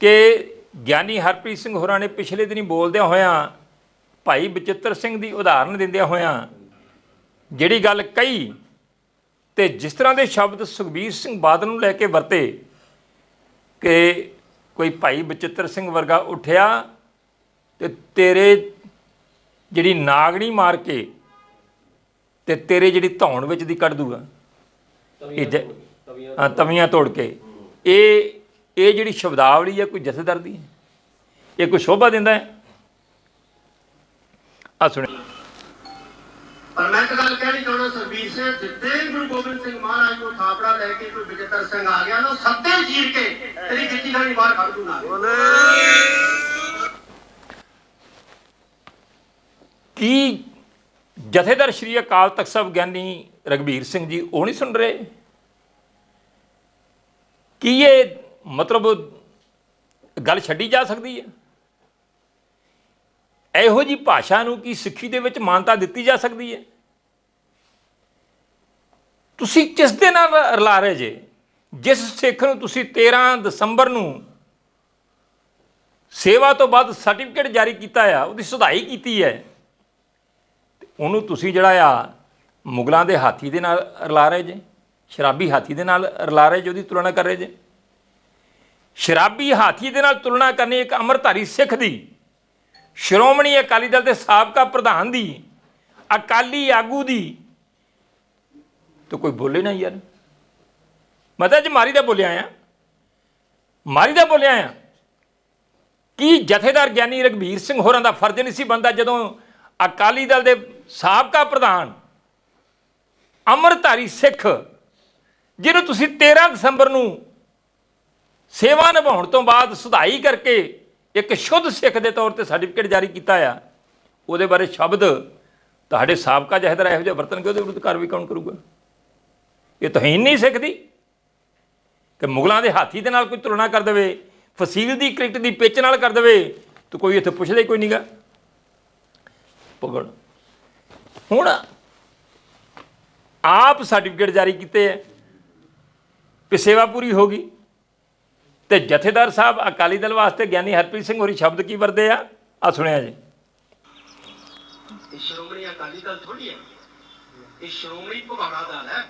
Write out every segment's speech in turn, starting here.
ਕਿ ਗਿਆਨੀ ਹਰਪ੍ਰੀਤ ਸਿੰਘ ਹੋਰਾਂ ਨੇ ਪਿਛਲੇ ਦਿਨੀ ਬੋਲਦਿਆਂ ਹੋਇਆਂ ਭਾਈ ਬਚਿੱਤਰ ਸਿੰਘ ਦੀ ਉਦਾਹਰਨ ਦਿੰਦਿਆਂ ਹੋਇਆਂ ਜਿਹੜੀ ਗੱਲ ਕਹੀ ਤੇ ਜਿਸ ਤਰ੍ਹਾਂ ਦੇ ਸ਼ਬਦ ਸੁਖਬੀਰ ਸਿੰਘ ਬਾਦਲ ਨੂੰ ਲੈ ਕੇ ਵਰਤੇ ਕਿ ਕੋਈ ਭਾਈ ਬਚਿੱਤਰ ਸਿੰਘ ਵਰਗਾ ਉੱਠਿਆ ਤੇ ਤੇਰੇ ਜਿਹੜੀ ਨਾਗਣੀ ਮਾਰ ਕੇ ਤੇ ਤੇਰੇ ਜਿਹੜੀ ਧੌਣ ਵਿੱਚ ਦੀ ਕੱਢ ਦੂਗਾ। ਤਵੀਆਂ ਤੋੜ ਕੇ ਇਹ ਇਹ ਜਿਹੜੀ ਸ਼ਬਦਾਵਲੀ ਹੈ ਕੋਈ ਜਥੇਦਾਰ ਦੀ ਹੈ? ਇਹ ਕੋਈ ਸ਼ੋਭਾ ਦਿੰਦਾ ਹੈ? ਆ ਸੁਣਿਓ ਪਰ ਮੈਂ ਇੱਕ ਗੱਲ ਕਹਿਣੀ ਚਾਹੁੰਦਾ ਸਰਬੀਰ ਸਿੰਘ ਜਿੱਦੇ ਗੁਰੂ ਗੋਬਿੰਦ ਸਿੰਘ ਮਹਾਰਾਜ ਨੂੰ ਥਾਪੜਾ ਲੈ ਕੇ ਕੋਈ ਵਿਜੇਤਰ ਸਿੰਘ ਆ ਗਿਆ ਨਾ ਸੱਤੇ ਚੀਰ ਕੇ ਤੇਰੀ ਗਿੱਟੀ ਨਾਲ ਹੀ ਬਾਹਰ ਕੱਢ ਦੂੰਗਾ। ਕੀ ਜਥੇਦਾਰ ਸ਼੍ਰੀ ਅਕਾਲ ਤਖਤ ਸਾਹਿਬ ਗਿਆਨੀ ਰਗਵੀਰ ਸਿੰਘ ਜੀ ਉਹ ਨਹੀਂ ਸੁਣ ਰਹੇ? ਕੀ ਇਹ ਮਤਲਬ ਗੱਲ ਛੱਡੀ ਜਾ ਸਕਦੀ ਹੈ। ਇਹੋ ਜੀ ਭਾਸ਼ਾ ਨੂੰ ਕੀ ਸਿੱਖੀ ਦੇ ਵਿੱਚ ਮਾਨਤਾ ਦਿੱਤੀ ਜਾ ਸਕਦੀ ਹੈ? ਤੁਸੀਂ ਕਿਸ ਦੇ ਨਾਲ ਰਲਾ ਰਹੇ ਜੇ? ਜਿਸ ਸਿੱਖ ਨੂੰ ਤੁਸੀਂ 13 ਦਸੰਬਰ ਨੂੰ ਸੇਵਾ ਤੋਂ ਬਾਅਦ ਸਰਟੀਫਿਕੇਟ ਜਾਰੀ ਕੀਤਾ ਆ, ਉਹਦੀ ਸੁਧਾਈ ਕੀਤੀ ਹੈ ਤੇ ਉਹਨੂੰ ਤੁਸੀਂ ਜਿਹੜਾ ਆ ਮੁਗਲਾਂ ਦੇ ਹਾਥੀ ਦੇ ਨਾਲ ਰਲਾ ਰਹੇ ਜੇ, ਸ਼ਰਾਬੀ ਹਾਥੀ ਦੇ ਨਾਲ ਰਲਾ ਰਹੇ ਜੇ, ਉਹਦੀ ਤੁਲਨਾ ਕਰ ਰਹੇ ਜੇ? ਸ਼ਰਾਬੀ ਹਾਥੀ ਦੇ ਨਾਲ ਤੁਲਨਾ ਕਰਨੀ ਇੱਕ ਅੰਮ੍ਰਿਤਧਾਰੀ ਸਿੱਖ ਦੀ। ਸ਼੍ਰੋਮਣੀ ਅਕਾਲੀ ਦਲ ਦੇ ਸਾਬਕਾ ਪ੍ਰਧਾਨ ਦੀ, ਅਕਾਲੀ ਆਗੂ ਦੀ। ਤਾਂ ਕੋਈ ਬੋਲੇ ਨਾ ਯਾਰ। ਮੈਂ ਤਾਂ ਅੱਜ ਮਾਰੀ ਦਾ ਬੋਲਿਆ ਆ। ਮਾਰੀ ਦਾ ਬੋਲਿਆ ਆ। ਕੀ ਜਥੇਦਾਰ ਗਿਆਨੀ ਰਗਵੀਰ ਸਿੰਘ ਹੋਰਾਂ ਦਾ ਫਰਜ਼ ਨਹੀਂ ਸੀ ਬੰਦਾ ਜਦੋਂ ਅਕਾਲੀ ਦਲ ਦੇ ਸਾਬਕਾ ਪ੍ਰਧਾਨ ਅਮਰਧਾਰੀ ਸਿੱਖ, ਜਿਹਨੂੰ ਤੁਸੀਂ 13 ਦਸੰਬਰ ਨੂੰ ਸੇਵਾ ਨਿਭਾਉਣ ਤੋਂ ਬਾਅਦ ਸੁਧਾਈ ਕਰਕੇ ਇੱਕ ਸ਼ੁੱਧ ਸਿੱਖ ਦੇ ਤੌਰ ਤੇ ਸਰਟੀਫਿਕੇਟ ਜਾਰੀ ਕੀਤਾ ਆ, ਉਹਦੇ ਬਾਰੇ ਸ਼ਬਦ ਤੁਹਾਡੇ ਸਾਬਕਾ ਜਥੇਦਾਰ ਇਹੋ ਜਿਹਾ ਵਰਤਣਗੇ, ਉਹਦੇ ਵਿਰੁੱਧ ਕਾਰਵਾਈ ਕੌਣ ਕਰੂਗਾ? ਇਹ ਤੋਹੀਨ ਨਹੀਂ ਸਿੱਖਦੀ ਕਿ ਮੁਗਲਾਂ ਦੇ ਹਾਥੀ ਦੇ ਨਾਲ ਕੋਈ ਤੁਲਨਾ ਕਰ ਦੇਵੇ, ਫਸੀਲ ਦੀ ਕ੍ਰਿਕਟ ਦੀ ਪਿੱਚ ਨਾਲ ਕਰ ਦੇਵੇ, ਤਾਂ ਕੋਈ ਇੱਥੇ ਪੁੱਛਦਾ ਹੀ ਕੋਈ ਨਹੀਂਗਾ ਪਗੜ ਹੁਣ ਆਪ ਸਰਟੀਫਿਕੇਟ ਜਾਰੀ ਕੀਤੇ ਹੈ ਕਿ ਸੇਵਾ ਪੂਰੀ ਹੋ ਗਈ। ਤੇ ਜਥੇਦਾਰ ਸਾਹਿਬ ਅਕਾਲੀ ਦਲ ਵਾਸਤੇ ਗਿਆਨੀ ਹਰਪ੍ਰੀਤ ਸਿੰਘ ਹੋਰੀ ਸ਼ਬਦ ਕੀ ਵਰਦੇ ਆ? ਆ ਸੁਣਿਆ ਜੀ। ਇਹ ਸ਼੍ਰੋਮਣੀ ਅਕਾਲੀ ਦਲ ਥੋੜੀ ਹੈ। ਇਹ ਸ਼੍ਰੋਮਣੀ ਭਗੌੜਾ ਦਲ ਹੈ।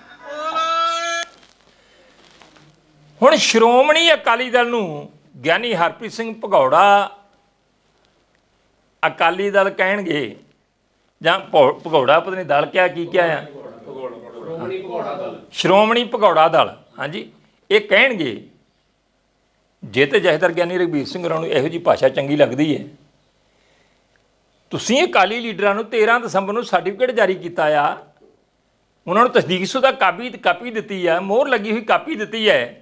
ਹੁਣ ਸ਼੍ਰੋਮਣੀ ਅਕਾਲੀ ਦਲ ਨੂੰ ਗਿਆਨੀ ਹਰਪ੍ਰੀਤ ਸਿੰਘ ਭਗੌੜਾ ਅਕਾਲੀ ਦਲ ਕਹਿਣਗੇ ਜਾਂ ਭੌ- ਭਗੌੜਾ ਪਤਾ ਨਹੀਂ ਦਲ ਕਿਆ ਕੀ ਕਿਆ ਆ? ਸ਼੍ਰੋਮਣੀ ਭਗੌੜਾ ਦਲ। ਹਾਂਜੀ। ਇਹ ਕਹਿਣਗੇ ਜੇ ਤੇ ਜਥੇਦਾਰ ਗਿਆਨੀ ਰਘਬੀਰ ਸਿੰਘ ਹੋਰਾਂ ਨੂੰ ਇਹੋ ਜੀ ਭਾਸ਼ਾ ਚੰਗੀ ਲੱਗਦੀ ਹੈ ਤੁਸੀਂ ਅਕਾਲੀ ਲੀਡਰਾਂ ਨੂੰ 13 ਦਸੰਬਰ ਨੂੰ ਸਰਟੀਫਿਕੇਟ ਜਾਰੀ ਕੀਤਾ ਆ। ਉਹਨਾਂ ਨੂੰ ਤਸਦੀਕਸ਼ੁਦਾ ਕਾਪੀ ਕਾਪੀ ਦਿੱਤੀ ਆ, ਮੋਹਰ ਲੱਗੀ ਹੋਈ ਕਾਪੀ ਦਿੱਤੀ ਹੈ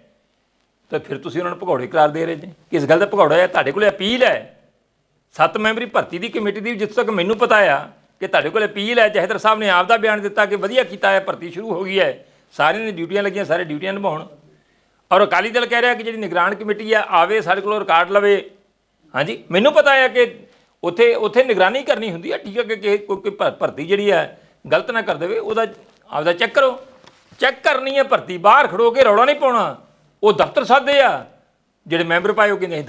ਤਾਂ ਫਿਰ ਤੁਸੀਂ ਉਹਨਾਂ ਨੂੰ ਭਗੌੜੇ ਕਰਾਰ ਦੇ ਰਹੇ ਜੀ। ਕਿਸ ਗੱਲ ਦਾ ਭਗੌੜਾ ਹੈ ਤੁਹਾਡੇ ਕੋਲੇ ਅਪੀਲ ਹੈ ਸੱਤ ਮੈਂਬਰੀ ਭਰਤੀ ਦੀ ਕਮੇਟੀ ਦੀ ਜਿੱਥੇ ਤੱਕ ਮੈਨੂੰ ਪਤਾ ਆ ਕਿ ਤੁਹਾਡੇ ਕੋਲ ਅਪੀਲ ਹੈ ਜਹਦਰ ਸਾਹਿਬ ਨੇ ਆਪ ਦਾ ਬਿਆਨ ਦਿੱਤਾ ਕਿ ਵਧੀਆ ਕੀਤਾ ਹੈ ਭਰਤੀ ਸ਼ੁਰੂ ਹੋ ਗਈ ਹੈ ਸਾਰਿਆਂ ਨੇ ਡਿਊਟੀਆਂ ਲੱਗੀਆਂ, ਸਾਰੇ ਡਿਊਟੀਆਂ ਨਿਭਾਉਣ। ਔਰ ਅਕਾਲੀ ਦਲ ਕਹਿ ਰਿਹਾ ਕਿ ਜਿਹੜੀ ਨਿਗਰਾਨ ਕਮੇਟੀ ਆ, ਆਵੇ, ਸਾਡੇ ਕੋਲ ਰਿਕਾਰਡ ਲਵੇ। ਹਾਂਜੀ? ਮੈਨੂੰ ਪਤਾ ਹੈ ਕਿ ਉੱਥੇ ਉੱਥੇ ਨਿਗਰਾਨੀ ਕਰਨੀ ਹੁੰਦੀ ਹੈ ਠੀਕ ਹੈ ਕਿ ਕੋਈ ਕੋਈ ਭਰਤੀ ਜਿਹੜੀ ਹੈ ਗਲਤ ਨਾ ਕਰ ਦੇਵੇ, ਉਹਦਾ ਆਪਦਾ ਚੈੱਕ ਕਰੋ। ਚੈੱਕ ਕਰਨੀ ਹੈ ਭਰਤੀ, ਬਾਹਰ ਖੜੋ ਕੇ ਰੌਲਾ ਨਹੀਂ ਪਾਉਣਾ। ਉਹ ਦਫ਼ਤਰ ਸਾਦੇ ਆ, ਜਿਹੜੇ ਮੈਂਬਰ ਪਾਏ ਉਹ ਕਿ ਨਹੀਂ